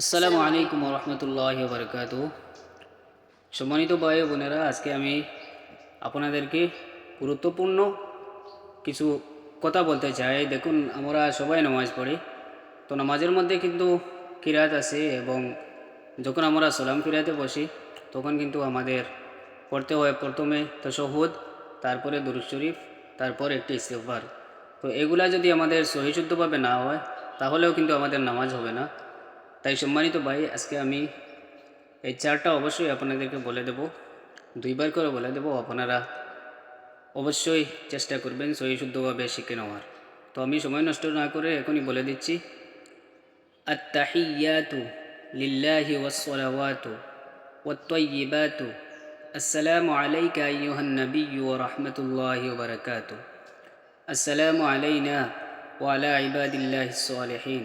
আসসালামু আলাইকুম রহমতুল্লাহ বরকাত সম্মানিত ভাই বোনেরা, আজকে আমি আপনাদেরকে গুরুত্বপূর্ণ কিছু কথা বলতে চাই। দেখুন, আমরা সবাই নামাজ পড়ি, তো নামাজের মধ্যে কিন্তু কিরাত আছে এবং যখন আমরা সালাম কিরাতে বসি, তখন কিন্তু আমাদের পড়তে হয় প্রথমে তো তশহুদ তারপরে দুরুদ শরীফ, তারপর একটি ইস্তেফার তো এগুলা যদি আমাদের সহিশুদ্ধভাবে না হয়, তাহলেও কিন্তু আমাদের নামাজ হবে না। তাই সম্মানিত ভাই, আজকে আমি এই চারটা অবশ্যই আপনাদেরকে বলে দেব, দুইবার করে বলে দেব, আপনারা অবশ্যই চেষ্টা করবেন সহি শুদ্ধভাবে শিখে নেওয়ার। তো আমি সময় নষ্ট না করে এখনই বলে দিচ্ছি, আত্তাহিয়াতু লিল্লাহি ওয়াসসালাওয়াতু ওয়াত-তাইয়্যিবাতু আসসালামু আলাইকা আইয়ুহান নাবিয়্যু ওয়া রাহমাতুল্লাহি ওয়া বারাকাতুহু আসসালামু আলাইনা ওয়া আলা ইবাদিল্লাহিস সালিহিন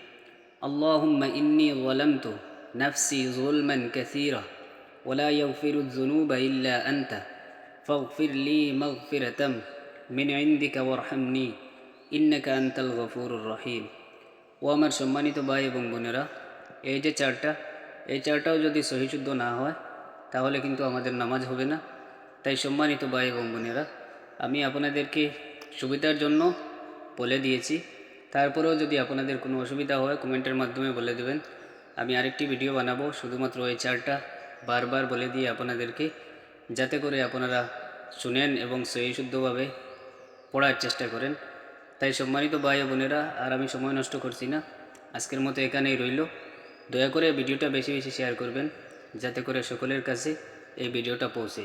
اللهم إني ظلمت نفسي ظلما كثيرا ولا يغفر الذنوب إلا أنت فاغفر لي مغفرة من عندك وارحمني إنك أنت الغفور الرحيم ও আমার সম্মানিত ভাই এবং বোনেরা এই যে চারটা এই চারটাও যদি সহিশুদ্ধ না হয় তাহলে কিন্তু আমাদের নামাজ হবে না তাই সম্মানিত ভাই এবং বোনেরা আমি আপনাদেরকে সুবিধার জন্য বলে দিয়েছি তারপরেও যদি আপনাদের কোনো অসুবিধা হয়, কমেন্টের মাধ্যমে বলে দেবেন। আমি আরেকটি ভিডিও বানাবো, শুধুমাত্র এই চারটা বারবার বলে দিয়ে আপনাদেরকে যাতে করে আপনারা শুনেন এবং সহি শুদ্ধভাবে পড়ার চেষ্টা করেন। তাই সম্মানিত ভাই বোনেরা, আর আমি সময় নষ্ট করছি না। আজকের মতো এখানেই রইল। দয়া করে ভিডিওটা বেশি বেশি শেয়ার করবেন, যাতে করে সকলের কাছে এই ভিডিওটা পৌঁছে।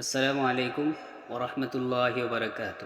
আসসালামু আলাইকুম ওরহমতুল্লাহ বারকাত